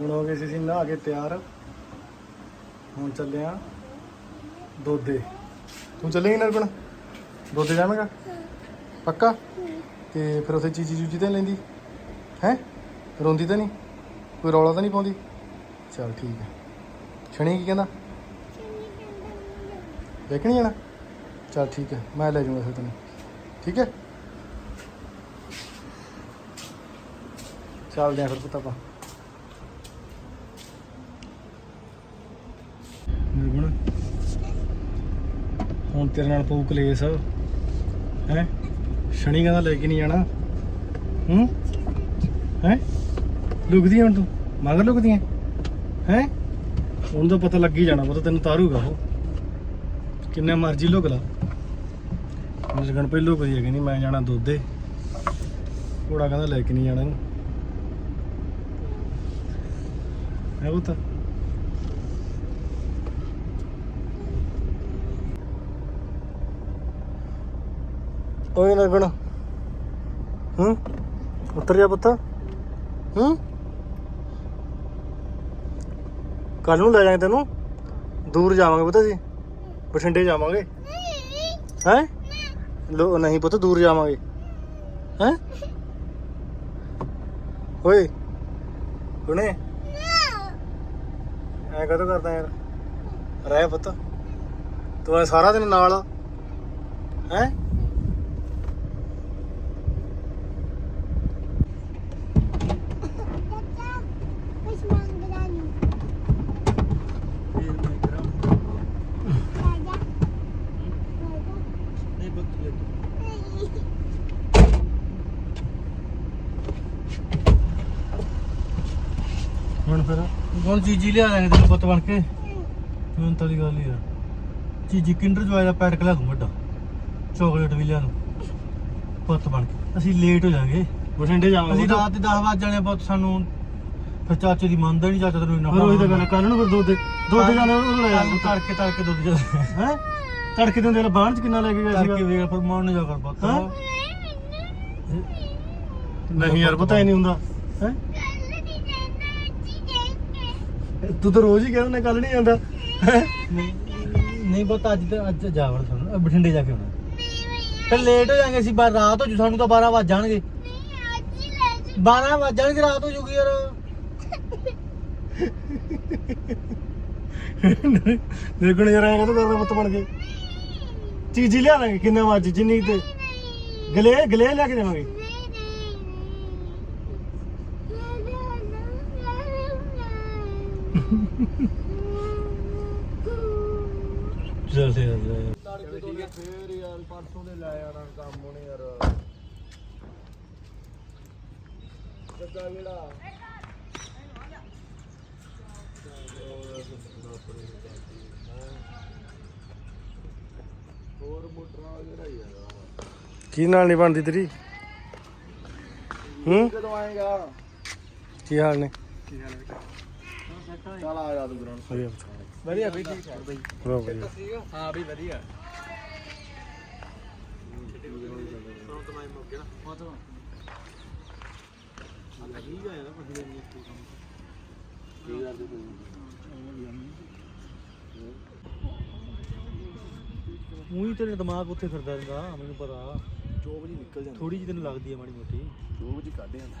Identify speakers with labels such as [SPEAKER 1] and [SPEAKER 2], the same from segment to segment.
[SPEAKER 1] ਹੁਣ ਹੋ ਗਏ ਸੀ ਅਸੀਂ ਨਹਾ ਕੇ ਤਿਆਰ। ਹੁਣ ਚੱਲੇ ਆ ਦੋਦੇ। ਤੂੰ ਚੱਲੇਂਗੀ ਨਰਗਣ ਦੋਦੇ ਜਾਵੇਂਗਾ? ਪੱਕਾ? ਤੇ ਫਿਰ ਉੱਥੇ ਚੀਜੀ ਚੂਜੀ ਤਾਂ ਲੈਂਦੀ? ਹੈ? ਰੋਂਦੀ ਤਾਂ ਨਹੀਂ? ਕੋਈ ਰੌਲਾ ਤਾਂ ਨਹੀਂ ਪਾਉਂਦੀ? ਚਲ ਠੀਕ ਹੈ ਸ਼ਨੀ ਕੀ ਕਹਿੰਦਾ? ਲੈ ਕੇ ਨਹੀਂ। ਜਾਣਾ? ਚਲ ਠੀਕ ਹੈ ਮੈਂ ਲੈ ਜਾਊਂਗਾ ਫਿਰ ਤੈਨੂੰ। ਠੀਕ ਹੈ ਚੱਲਦੇ ਆ ਫਿਰ ਪੁੱਤ ਆਪਾਂ ਨਿਰਗੁਣ ਹੁਣ ਤੇਰੇ ਨਾਲ ਪਊ ਕਲੇਸ਼। ਹੈ? ਸ਼ਨੀ ਕਹਿੰਦਾ ਲੈ ਕੇ ਨਹੀਂ ਜਾਣਾ। ਹੂੰ? ਹੈ? ਲੁਕਦੀ ਹੁਣ ਤੂੰ? ਮਗਰ ਲੁਕਦੀ ਹੈ ਹੈ? ਹੁਣ ਤਾਂ ਪਤਾ ਲੱਗ ਹੀ ਜਾਣਾ ਪਤਾ, ਤੈਨੂੰ ਤਾਰੂਗਾ ਉਹ। ਕਿੰਨੇ ਮਰਜ਼ੀ ਲੁਕ ਲਾ। ਨਿਰਗੁਣ ਪਹਿਲੋਂ ਕੋਈ ਹੈ ਕਹਿੰਦੀ ਮੈਂ ਜਾਣਾ ਦੋਦੇ ਘੋੜਾ ਕਹਿੰਦਾ ਲੈ ਕੇ ਨਹੀਂ ਜਾਣਾ ਇਹਨੂੰ। ਹੈ ਪੁੱਤ? ਓਏ ਨਗਣ ਹੂੰ? ਉੱਤਰ ਜਾ ਪੁੱਤ। ਹੂੰ? ਕੱਲ ਨੂੰ ਲੈ ਜਾਵਾਂਗੇ ਤੈਨੂੰ। ਦੂਰ ਜਾਵਾਂਗੇ ਪੁੱਤ ਅਸੀਂ। ਬਠਿੰਡੇ ਜਾਵਾਂਗੇ। ਹੈ? ਲੋ, ਨਹੀਂ ਪੁੱਤ, ਦੂਰ ਜਾਵਾਂਗੇ। ਹੈ? ਓਏ ਹੁਣੇ ਐ ਕਦੋਂ ਕਰਦਾ ਯਾਰ? ਰਹਿ ਪੁੱਤ। ਤੂੰ ਸਾਰਾ ਦਿਨ ਨਾਲ ਹੈ ਹੁਣ ਫਿਰ ਹੁਣ ਚੀਜੀ ਲਿਆ ਦਾਂਗੇ ਤੈਨੂੰ ਪੁੱਤ ਬਣ ਕੇ। ਹੁਣ ਤਾਂ ਦੀ ਗੱਲ ਹੀ ਆ। ਚੀਜੀ ਕਿੰਡਰ ਜੋਏ ਦਾ ਪੈਕ ਲਿਆ ਦੂੰ ਵੱਡਾ। ਚਾਕਲੇਟ ਵੀ ਲਿਆ ਦੂੰ ਪੁੱਤ ਬਣ ਕੇ। ਅਸੀਂ ਲੇਟ ਹੋ ਜਾਾਂਗੇ। ਬਠਿੰਡੇ ਜਾਵਾਂਗੇ ਅਸੀਂ ਰਾਤ ਦੇ 10 ਵਜੇ ਜਾਣੇ ਪੁੱਤ ਸਾਨੂੰ। ਫਿਰ ਚਾਚੇ ਦੀ ਮੰਨਦਾ ਨਹੀਂ ਚਾਚਾ ਤੈਨੂੰ ਇੰਨਾ ਉਹੀ ਤਾਂ ਗੱਲ ਕੱਲ ਨੂੰ ਫਿਰ ਦੋ ਦੇ ਦੋ ਦੇ ਜਾਣੇ ਉਹ ਲੈ ਤੜਕੇ ਤੜਕੇ ਦੁੱਧ ਜਾ ਹੈ? ਤੜਕੇ ਦੇ ਨਾਲ ਬਾਹਰ ਚ ਕਿੰਨਾ ਲੈ ਕੇ ਗਿਆ ਸੀਗਾ? ਤੜਕੇ ਵੇਖ ਪਰ ਮੌਣ ਨਾ ਜਾ ਕਰ ਪੁੱਤ। ਨਹੀਂ ਯਾਰ ਪਤਾ ਹੀ ਨਹੀਂ ਹੁੰਦਾ। ਹੈ? ਤੂੰ ਤਾਂ ਰੋਜ਼ ਹੀ ਕਹਿੰਦਾ ਕੱਲ ਨਹੀਂ ਜਾਂਦਾ। ਨਹੀਂ ਨਹੀਂ ਬਤਾ ਅੱਜ ਤਾਂ ਅੱਜ ਜਾਵੜ ਸਾਨੂੰ। ਬਠਿੰਡੇ ਜਾ ਕੇ ਆਉਣਾ। ਫਿਰ ਲੇਟ ਹੋ ਜਾਾਂਗੇ ਅਸੀਂ ਬਾਹਰ ਰਾਤ ਹੋ ਜੂ ਸਾਨੂੰ ਤਾਂ 12 ਵੱਜ ਜਾਣਗੇ। 12 ਵੱਜ ਜਾਣਗੇ ਰਾਤ ਹੋ ਜੂਗੀ ਯਾਰ। ਦੇਖਣ ਯਾਰ ਐਂ ਕਦੋਂ ਕਰਦਾ ਪੁੱਤ ਬਣ ਕੇ। ਚੀਜ਼ੀ ਲਿਆ ਦਾਂਗੇ ਕਿੰਨਾ ਵੱਜ ਜਿੰਨੀ ਤੇ ਗਲੇ ਗਲੇ ਲੈ ਕੇ ਜਾਵਾਂਗੇ ਚੱਲ ਯਾਰ
[SPEAKER 2] ਫੇਰ ਯਾਰ ਪਰਸੋਂ ਦੇ ਲੈ ਆਣਾ ਕੰਮ ਉਹਨੇ ਯਾਰ। ਜੱਗਾ ਜਿਹੜਾ। ਹੋਰ ਮੋਟਰਾਂ ਜਿਹੜਾ ਯਾਰ।
[SPEAKER 1] ਕੀ ਨਾਲ ਨਹੀਂ ਬਣਦੀ ਤੇਰੀ? ਹੂੰ?
[SPEAKER 2] ਕਦੋਂ ਆਏਗਾ?
[SPEAKER 1] ਕੀ ਹਾਲ ਨੇ?
[SPEAKER 2] ਚੱਲ ਆ ਜਾ ਤੂੰ ਗਰਾਉਂਡ
[SPEAKER 1] ਵਧੀਆ।
[SPEAKER 2] ਵਧੀਆ ਬਈ ਠੀਕ ਹੈ ਬਈ
[SPEAKER 1] ਬਹੁਤ ਵਧੀਆ।
[SPEAKER 2] ਹਾਂ ਵੀ ਵਧੀਆ
[SPEAKER 1] ਉਹੀ ਤੇਰੇ ਦਿਮਾਗ ਉੱਥੇ ਫਿਰਦਾ ਰਹਿੰਦਾ, ਮੈਨੂੰ ਪਤਾ।
[SPEAKER 2] ਜੋਬ ਜੀ ਨਿਕਲ ਜਾਂਦੀ
[SPEAKER 1] ਥੋੜੀ ਜਿਹੀ ਤੈਨੂੰ ਲੱਗਦੀ ਹੈ ਮਾੜੀ ਮੋਟੀ।
[SPEAKER 2] ਜੋਬ ਜੀ ਕੱਢ ਜਾਂਦਾ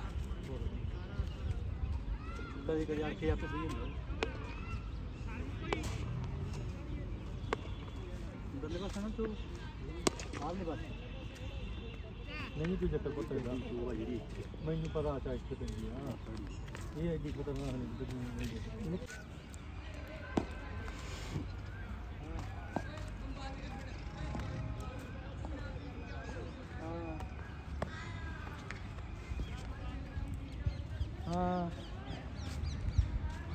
[SPEAKER 1] ਕਦੇ ਕਦੇ ਆ ਕੇ ਆਪੇ ਸਹੀ ਹੁੰਦਾ। ਬੱਲੇ ਬਸ ਨਾ ਤੂੰ ਆਲੇ ਬਸ ਨਹੀਂ ਕੋਈ ਚੱਕਰ ਪੁੱਤ ਦਾ ਮੈਨੂੰ ਪਤਾ ਚਾ ਇੱਥੇ ਪੈਂਦੀ ਆ। ਇਹ ਐਡੀ ਖਤਰਨਾਕ ਨਹੀਂ ਹਾਂ।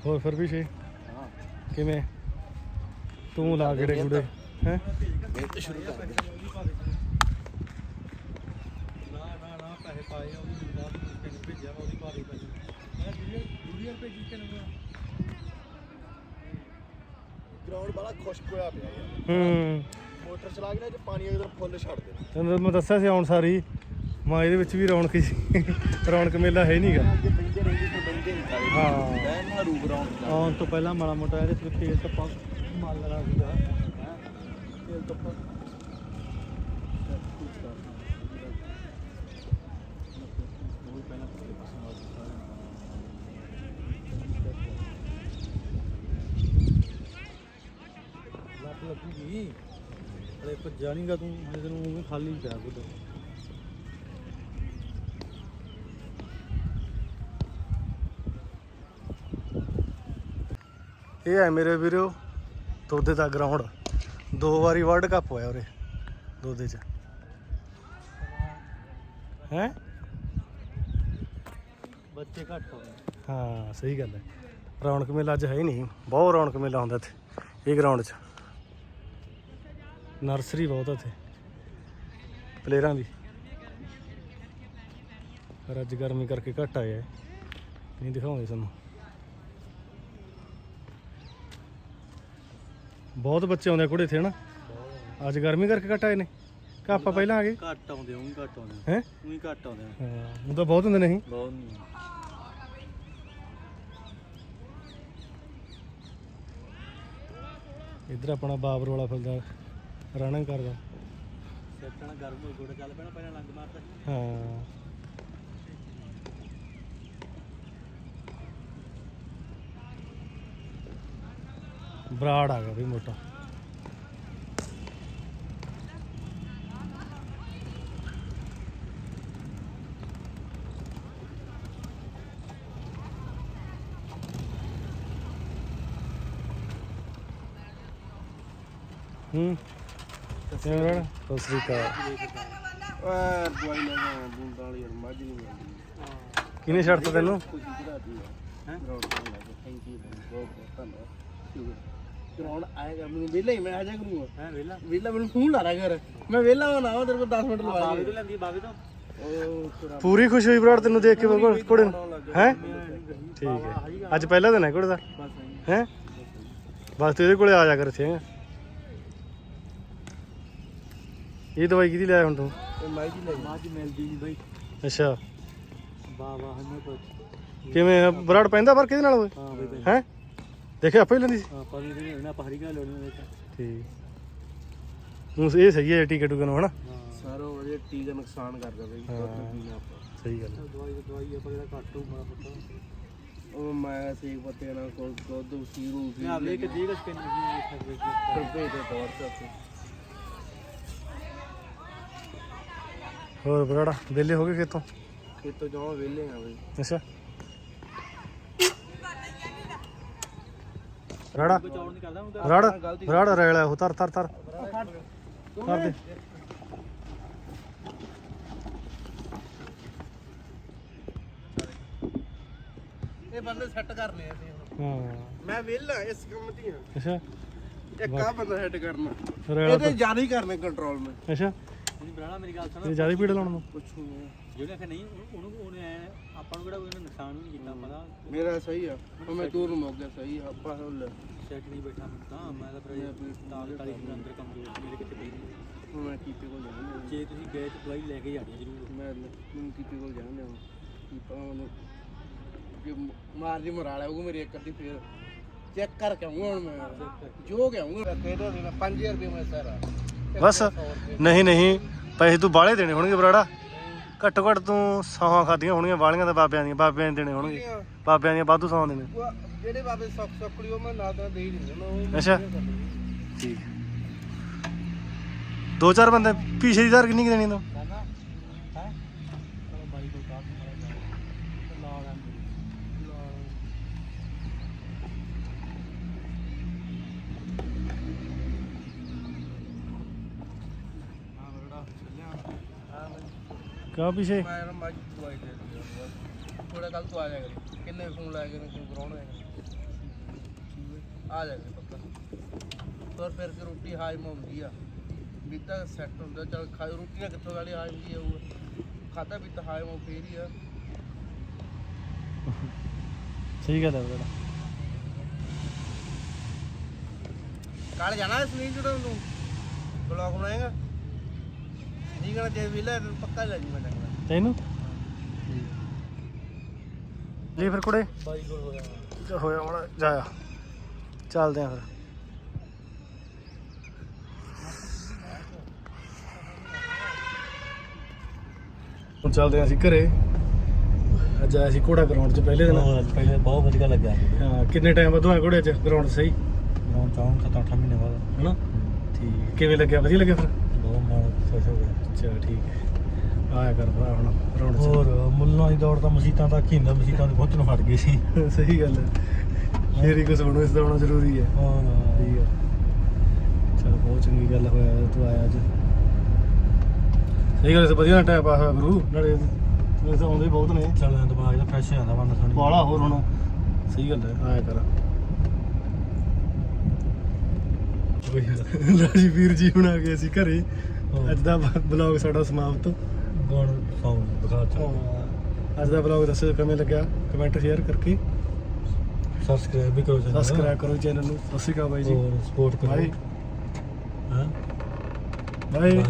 [SPEAKER 1] ਹੋਰ ਫਿਰ ਵੀ ਛੇ?
[SPEAKER 2] ਹਾਂ
[SPEAKER 1] ਕਿਵੇਂ? ਤੂੰ ਲਾ ਕੇ ਗੁੜੇ। ਹੈ?
[SPEAKER 2] ਸ਼ੁਰੂ ਕਰ ਦੇ
[SPEAKER 1] ਨਾ ਨਾ ਨਾ ਪੈਸੇ ਪਾਏ ਆ ਉਹਦੀ ਬਾਅਦ ਤੈਨੂੰ ਭੇਜਿਆ ਵਾ ਉਹਦੀ ਭਾਰੀ ਪੈਸੇ। ਮੈਂ ਦੁਨੀਆ ਭੇਜੀ ਤੈਨੂੰ
[SPEAKER 2] ਗਰਾਊਂਡ ਬੜਾ ਖੁਸ਼ਕ ਹੋਇਆ ਪਿਆ ਯਾਰ।
[SPEAKER 1] ਹੂੰ।
[SPEAKER 2] ਮੋਟਰ ਚਲਾ ਕੇ ਨਾ ਜੇ ਪਾਣੀ ਇਧਰ ਫੁੱਲ ਛੱਡ ਦੇ
[SPEAKER 1] ਤੈਨੂੰ ਮੈਂ ਦੱਸਿਆ ਸੀ ਆਉਣ ਸਾਰੀ ਮਾਂ ਇਹਦੇ ਵਿੱਚ ਵੀ ਰੌਣਕ ਸੀ। ਰੌਣਕ ਮੇਲਾ ਹੈ ਨਹੀਂਗਾ
[SPEAKER 2] ਅੱਗੇ ਪੈਂਦੇ ਰਹਿੰਦੇ ਤੇ ਬੈਂਦੇ ਨਹੀਂ ਸਾਰੇ
[SPEAKER 1] ਹਾਂ।
[SPEAKER 2] ਨਾ
[SPEAKER 1] ਆਉਣ ਤੋਂ ਪਹਿਲਾਂ ਮਾੜਾ ਮੋਟਾ ਇਹਦੇ ਤੇ ਤੇਲ ਟੱਪਾ ਮਾਲ ਲਗਾ ਸੀਗਾ ਤੇਲ ਟੱਪਾ ਭੱਜਾ ਨਹੀਂਗਾ ਤੂੰ ਹਜੇ ਤੈਨੂੰ ਉਵੇਂ ਖਾਲੀ ਪਿਆ ਕੁਝ ਇਹ ਹੈ ਮੇਰੇ ਵੀਰੋ ਦੋਦੇ ਦਾ ਗਰਾਊਂਡ ਦੋ ਵਾਰੀ ਵਰਲਡ ਕੱਪ ਹੋਇਆ ਉਰੇ ਦੋਦੇ ਚ। ਹੈ? ਬੱਚੇ ਘੱਟ ਹੋ ਗਏ। ਹਾਂ ਸਹੀ ਗੱਲ ਹੈ। ਰੌਣਕ ਮੇਲਾ ਅੱਜ ਹੈ ਹੀ ਨਹੀਂ ਬਹੁਤ ਰੌਣਕ ਮੇਲਾ ਹੁੰਦਾ ਇੱਥੇ ਇਹ ਗਰਾਊਂਡ 'ਚ। ਨਰਸਰੀ ਬਹੁਤ ਆ ਇੱਥੇ ਪਲੇਅਰਾਂ ਦੀ। ਪਰ ਅੱਜ ਗਰਮੀ ਕਰਕੇ ਘੱਟ ਆਏ ਆ। ਨਹੀਂ ਦਿਖਾਉਂਦੇ ਸਾਨੂੰ। ਬਹੁਤ ਬੱਚੇ ਆਉਂਦੇ ਕੁੜੇ ਇੱਥੇ ਹਨਾ? ਅੱਜ ਗਰਮੀ ਕਰਕੇ ਘੱਟ ਆਏ ਨੇ। ਕਿ ਆਪਾਂ ਪਹਿਲਾਂ ਆ ਗਏ।
[SPEAKER 2] ਘੱਟ ਆਉਂਦੇ ਉਹ ਘੱਟ ਆਉਂਦੇ
[SPEAKER 1] ਹੈ?
[SPEAKER 2] ਉਹੀ ਘੱਟ ਆਉਂਦੇ
[SPEAKER 1] ਹਾਂ ਉਹ ਤਾਂ ਬਹੁਤ ਹੁੰਦੇ ਨੇ ਅਸੀਂ।
[SPEAKER 2] ਬਹੁਤ ਨਹੀਂ
[SPEAKER 1] ਇੱਧਰ ਆਪਣਾ ਬਾਬਰ ਵਾਲਾ ਫਿਰਦਾ ਰਨਿੰਗ ਕਰਦਾ।
[SPEAKER 2] ਸੈਟਣਾ ਗਰਮ ਹੋ ਗੋੜਾ ਚੱਲ ਪੈਣਾ ਪਹਿਲਾਂ ਲੰਗ ਮਾਰਦਾ
[SPEAKER 1] ਹਾਂ। ਬਰਾੜ ਆ ਗਿਆ ਵੀ ਮੋਟਾ। ਹੂੰ। ਕਿਵੇਂ ਸਤਿ ਸ੍ਰੀ ਅਕਾਲ।
[SPEAKER 2] ਓਏ ਦਵਾਈ ਲੈ ਗਿਆ ਬੂੰਦਾਂ ਵਾਲੀ ਯਾਰ ਮੱਝ ਨਹੀਂ ਮਿਲਦੀ
[SPEAKER 1] ਕਿਹਨੇ ਛੱਡਤਾ ਤੈਨੂੰ?
[SPEAKER 2] ਖੁਸ਼ੀ ਕਰਾਤੀ ਹੈ ਗਰਾਊਂਡ ਤੋਂ ਲੈ ਕੇ ਥੈਂਕ ਯੂ ਬਹੁਤ ਬਹੁਤ ਧੰਨਵਾਦ ਗਰਾਊਂਡ ਆਏਗਾ ਮੈਨੂੰ ਵਿਹਲਾ ਹੀ ਮੈਂ ਆ ਜਾ ਕਰੂੰਗਾ
[SPEAKER 1] ਹੈ ਵੇਲਾ
[SPEAKER 2] ਵਿਹਲਾ ਮੈਨੂੰ ਫੋਨ ਲਾ ਰਿਹਾ ਕਰ ਮੈਂ ਵਿਹਲਾ ਹੋਣਾ ਵਾ ਤੇਰੇ ਕੋਲ 10 ਮਿੰਟ ਲਵਾ
[SPEAKER 1] ਬਾਵੇ ਤੋਂ ਲੈਂਦੀ ਬਾਵੇ ਤੋਂ ਪੂਰੀ ਖੁਸ਼ ਹੋਈ ਬਰਾੜ ਤੈਨੂੰ ਦੇਖ ਕੇ ਬਾਬਾ ਕੁੜੇ ਹੈ? ਠੀਕ ਹੈ। ਅੱਜ ਪਹਿਲਾ ਦਿਨ ਹੈ ਕੁੜੇ ਦਾ।
[SPEAKER 2] ਬਸ ਆਈ
[SPEAKER 1] ਹੈ? ਬਸ ਤੂੰ ਕੋਲੇ ਆ ਜਾ ਕਰ ਇੱਥੇ ਹੈਂ। ਇਹ ਦਵਾਈ ਕਿਹਦੀ ਲਿਆ ਹੁਣ ਤੂੰ?
[SPEAKER 2] ਇਹ ਮਾਈ ਜੀ ਲਈ। ਮਾਂ ਜੀ ਮਿਲਦੀ ਨਹੀਂ ਬਾਈ।
[SPEAKER 1] ਅੱਛਾ।
[SPEAKER 2] ਵਾਹ ਵਾਹ ਹਨੇ ਪਰ
[SPEAKER 1] ਕਿਵੇਂ ਬਰਾੜ ਪੈਂਦਾ ਪਰ ਕਿਹਦੇ ਨਾਲ ਓਏ?
[SPEAKER 2] ਹਾਂ ਬਈ
[SPEAKER 1] ਹੈ? ਦੇਖਿਆ ਆਪੇ ਲੈਂਦੀ ਸੀ?
[SPEAKER 2] ਆਪਾਂ ਵੀ ਇਹਨਾਂ ਪਹਾੜੀ ਘਾ ਲੈਣੀ ਵਿੱਚ
[SPEAKER 1] ਠੀਕ। ਨੂੰ ਇਹ ਸਹੀ ਹੈ ਟਿਕਟ ਨੂੰ ਹਨਾ?
[SPEAKER 2] ਸਾਰਾ ਉਹਦੇ ਟੀ ਦਾ ਨੁਕਸਾਨ ਕਰਦਾ ਬਈ
[SPEAKER 1] ਸਹੀ ਗੱਲ
[SPEAKER 2] ਦਵਾਈ ਦਵਾਈ ਆਪਾਂ ਜਿਹੜਾ ਘੱਟ ਹੋਊ ਮਾੜਾ ਮੋਟਾ। ਉਹ ਮੈਂ ਸੇਕ ਪੱਤੇ ਨਾਲ ਕੋਲ ਦੁੱਧ ਸੀਰੂ
[SPEAKER 1] ਵੀ ਲੈ
[SPEAKER 2] ਕੇ ਜੀ ਕਿੰਨੇ ਰੁਪਏ ਦੇ? ਤੌਰ ਤੇ।
[SPEAKER 1] ਹੋਰ ਬਰਾੜਾ ਵਿਹਲੇ ਹੋ ਗਏ ਕਿਤੋਂ
[SPEAKER 2] ਖੇਤੋਂ ਜਾਵਾਂ ਵਿਹਲੇ ਆ ਬਈ।
[SPEAKER 1] ਅੱਛਾ। ਬਰਾੜਾ
[SPEAKER 2] ਬਚਾਉਣ ਨਹੀਂ ਕਰਦਾ ਹੁੰਦਾ
[SPEAKER 1] ਰੇਲਾ ਉਹ ਤਰ ਤਰ ਤਰ ਕਰ ਦੇ।
[SPEAKER 2] ਇਹ ਬੰਦੇ ਸੈੱਟ ਕਰਨੇ ਆ ਅਸੀਂ ਹੁਣ।
[SPEAKER 1] ਹਾਂ।
[SPEAKER 2] ਮੈਂ ਵਿਹਲਾ ਇਸ ਕੰਮ ਦੀ ਆ।
[SPEAKER 1] ਅੱਛਾ।
[SPEAKER 2] ਇੱਕ ਆ ਬੰਦਾ ਸੈੱਟ ਕਰਨਾ।
[SPEAKER 1] ਰੇਲਾ
[SPEAKER 2] ਇਹਦੇ ਜ਼ਿਆਦਾ ਹੀ ਕਰਨੇ ਕੰਟਰੋਲ ਮੈਂ।
[SPEAKER 1] ਅੱਛਾ।
[SPEAKER 2] ਨਹੀਂ ਬਰਾਣਾ ਮੇਰੀ ਗੱਲ
[SPEAKER 1] ਇਹ ਜ਼ਿਆਦਾ ਪੀੜ ਲਾਉਣ ਨੂੰ?
[SPEAKER 2] ਪੁੱਛੂਗਾ
[SPEAKER 3] ਜਿਹੜੇ ਕਿ ਨਹੀਂ ਉਹਨੂੰ- ਉਹਨੂੰ ਉਹਨੇ ਐਂ- ਆਪਾਂ ਨੂੰ ਕਿਹੜਾ ਕੋਈ ਨੁਕਸਾਨ ਵੀ ਨਹੀਂ ਕੀਤਾ ਪਤਾ
[SPEAKER 2] ਮੇਰਾ ਸਹੀ ਆ। ਉਹ ਮੈਂ ਦੂਰ ਨੂੰ ਮੁੱਕ ਗਿਆ ਸਹੀ ਆ ਆਪਾਂ ਹੁਣ
[SPEAKER 3] ਸੈੱਟ ਨਹੀਂ ਬੈਠਾ ਮੈਂ ਤਾਂ ਮੈਂ ਤਾਂ ਫਿਰ ਤਾਲ ਤਾਲੀ ਦੇ ਅੰਦਰ ਕਮਜ਼ੋਰ ਮੇਰੇ ਕਿਤੇ ਪਈ ਨਹੀਂ।
[SPEAKER 2] ਹੁਣ ਮੈਂ ਕੀਪੇ ਕੋਲ ਜਾਣਾ
[SPEAKER 3] ਜੇ ਤੁਸੀਂ ਗਏ ਤੇ ਲੈ ਕੇ ਜਾਣੀ ਜ਼ਰੂਰ।
[SPEAKER 2] ਮੈਂ ਮੈਨੂੰ ਕੀਪੇ ਕੋਲ ਜਾਣਾ ਹੁਣ। ਕੀਪਾ ਉਹਨੂੰ ਜੇ ਮ- ਮਾਰ ਜੀ ਮਰਾ ਲਿਆ ਉਹ ਮੇਰੀ ਇੱਕ ਅੱਧੀ ਫੇਰ। ਚੈੱਕ ਕਰਕੇ ਆਉਂਗਾ ਹੁਣ ਮੈਂ। ਜੋ ਕੇ ਆਉਂਗਾ ਕਿਹੜਾ ਦੇਣਾ 5000 ਰੁਪਏ ਮੈਂ ਸਾਰਾ
[SPEAKER 1] ਬਸ। ਨਹੀਂ ਨਹੀਂ। ਪੈਸੇ ਤੂੰ ਬਾਹਲੇ ਦੇਣੇ ਹੋਣਗੇ ਬਰਾੜਾ। ਘੱਟੋ ਘੱਟ ਤੂੰ ਸੌਹਾਂ ਖਾਦੀਆਂ ਹੋਣਗੀਆਂ ਵਾਲੀਆਂ ਤਾਂ ਬਾਬਿਆਂ ਦੀਆਂ ਬਾਬਿਆਂ ਨੇ ਦੇਣੇ ਹੋਣਗੇ। ਬਾਬਿਆਂ ਦੀਆਂ। ਵਾਧੂ ਸੌਹਾਂ ਦੇਣੇ।
[SPEAKER 2] ਉਹ ਜਿਹੜੇ ਬਾਬੇ ਸੁੱਖ ਸੁੱਖੜੀ ਉਹ ਮੈਂ ਨਾਲ ਦਾ ਦੇ ਹੀ ਦਿੰਦਾ ਮੈਂ ਉਹ
[SPEAKER 1] ਅੱਛਾ। ਠੀਕ। ਦੋ ਚਾਰ ਬੰਦੇ ਪਿਛੇ ਦੀ ਧਾਰ ਕਿੰਨੀ ਕੁ ਦੇਣੀ ਤੂੰ? ਕਿਉਂ ਪਿਛੇ?
[SPEAKER 2] ਮੈਂ ਮੱਝ ਦਵਾਈ ਦੇ ਦਿੰਦਾ ਥੋੜਾ ਕੱਲ ਤੋਂ ਆ ਜਾ ਕਰੀ। ਕਿੰਨੇ ਫੋਨ ਲਾਇਆ ਕਰੇ ਕੋਈ ਕਰਾਉਣਾ ਹੈ ਆ ਜਾ ਕਰੀ ਪੱਕਾ। ਤੁਰ ਫਿਰ ਕੇ ਰੋਟੀ ਹਾਜ਼ਮ ਹੁੰਦੀ ਆ। ਵੀ ਤਾਂ ਸੈੱਟ ਹੁੰਦਾ ਚਲ ਖਾ ਰੋਟੀ ਨਾਲ ਕਿੱਥੋਂ ਵਾਲੀ ਹਾਜ਼ਮ ਦੀ ਆਊਗਾ ਖਾਦਾ ਵੀ ਤਾਂ ਹਾਜ਼ਮ ਹੋ ਫੇਰ ਹੀ ਆ।
[SPEAKER 1] ਸਹੀ ਗੱਲ ਹੈ ਬਰਾੜਾ
[SPEAKER 2] ਕੱਲ ਜਾਣਾ ਨੂੰ ਬਲੌਗ ਬਣਾਏਗਾ?
[SPEAKER 1] ਤੈਨੂੰ ਜੀ ਫਿਰ ਕੁੜੇ।
[SPEAKER 3] ਬਾਈ ਕੋਲ ਹੋਇਆ।
[SPEAKER 1] ਹੋਇਆ ਹੁਣ ਜਾਇਆ ਚੱਲਦੇ ਆ ਫਿਰ। ਹੁਣ ਚੱਲਦੇ ਆ ਅਸੀਂ ਘਰੇ। ਅੱਜ ਆਇਆ ਸੀ ਘੋੜਾ ਗਰਾਊਂਡ 'ਚ ਪਹਿਲੇ ਦਿਨ।
[SPEAKER 3] ਹਾਂ, ਪਹਿਲੇ ਬਹੁਤ ਵਧੀਆ ਲੱਗਿਆ
[SPEAKER 1] ਹਾਂ ਕਿੰਨੇ ਟਾਈਮ ਬਾਅਦ ਹੋਇਆ ਘੋੜੇ 'ਚ? ਗਰਾਊਂਡ ਸਹੀ?
[SPEAKER 3] ਗਰਾਊਂਡ ਚਾਹੂੰ ਸੱਤ ਅੱਠ ਮਹੀਨੇ ਬਾਅਦ।
[SPEAKER 1] ਹਨਾ? ਠੀਕ। ਕਿਵੇਂ ਲੱਗਿਆ? ਵਧੀਆ ਲੱਗਿਆ ਫਿਰ?
[SPEAKER 3] ਖੁਸ਼ ਹੋ ਗਿਆ
[SPEAKER 1] ਚਲ ਠੀਕ ਹੈ। ਆਇਆ ਕਰ ਭਰਾ ਹੁਣ 'ਚ।
[SPEAKER 3] ਹੋਰ ਮੁੱਲਾਂ ਦੀ ਦੌੜ ਤਾਂ ਮਸੀਤਾਂ ਤੱਕ ਹੀ ਹੁੰਦਾ ਮਸੀਤਾਂ ਦੇ ਪਹੁੰਚਣ ਹਟ ਗਏ ਸੀ।
[SPEAKER 1] ਸਹੀ ਗੱਲ ਹੈ। ਫੇਰ ਹੀ ਕੁਝ ਬਣੋ ਇਸ ਦਾ ਹੋਣਾ ਜ਼ਰੂਰੀ ਹੈ।
[SPEAKER 3] ਹੋਰ
[SPEAKER 1] ਠੀਕ ਹੈ। ਚਲ ਬਹੁਤ ਚੰਗੀ ਗੱਲ ਹੋਇਆ ਤੂੰ ਆਇਆ ਅੱਜ। ਸਹੀ ਗੱਲ ਹੈ ਵਧੀਆ ਟਾਈਮ ਪਾਸ ਹੋਇਆ ਗੁਰੂ। ਨਾਲੇ ਤਾਂ ਆਉਂਦੇ ਹੀ ਬਹੁਤ ਨੇ।
[SPEAKER 3] ਚੱਲ ਦਿਮਾਗ ਦਾ ਫਰੈਸ਼ ਹੋ ਜਾਂਦਾ ਮਨ ਥੋੜੀ
[SPEAKER 1] ਬਾਲਾ ਹੋਰ ਹੁਣ। ਸਹੀ ਗੱਲ ਹੈ ਆਇਆ ਕਰ। ਲਾਜੀ ਵੀਰ ਜੀ ਹੁਣ ਆ ਗਏ ਅਸੀਂ ਘਰੇ। ਅੱਜ ਦਾ ਬਲੌਗ ਸਾਡਾ ਸਮਾਪਤ।
[SPEAKER 3] ਗਣ ਸੌਂ ਦਿਖਾ ਚਾ
[SPEAKER 1] ਅੱਜ ਦਾ ਬਲੌਗ ਦੱਸੋ ਕਿਵੇਂ ਲੱਗਿਆ? ਕਮੈਂਟ ਸ਼ੇਅਰ ਕਰਕੇ।
[SPEAKER 3] ਸਬਸਕ੍ਰਾਈਬ ਵੀ ਕਰੋ ਚੈਨਲ।
[SPEAKER 1] ਸਬਸਕ੍ਰਾਈਬ ਕਰੋ ਚੈਨਲ ਨੂੰ। ਸਤਿ ਸ਼੍ਰੀ ਅਕਾਲ ਬਾਈ ਜੀ।
[SPEAKER 3] ਸਪੋਰਟ ਕਰੋ। ਹਾਂ? ਬਾਏ।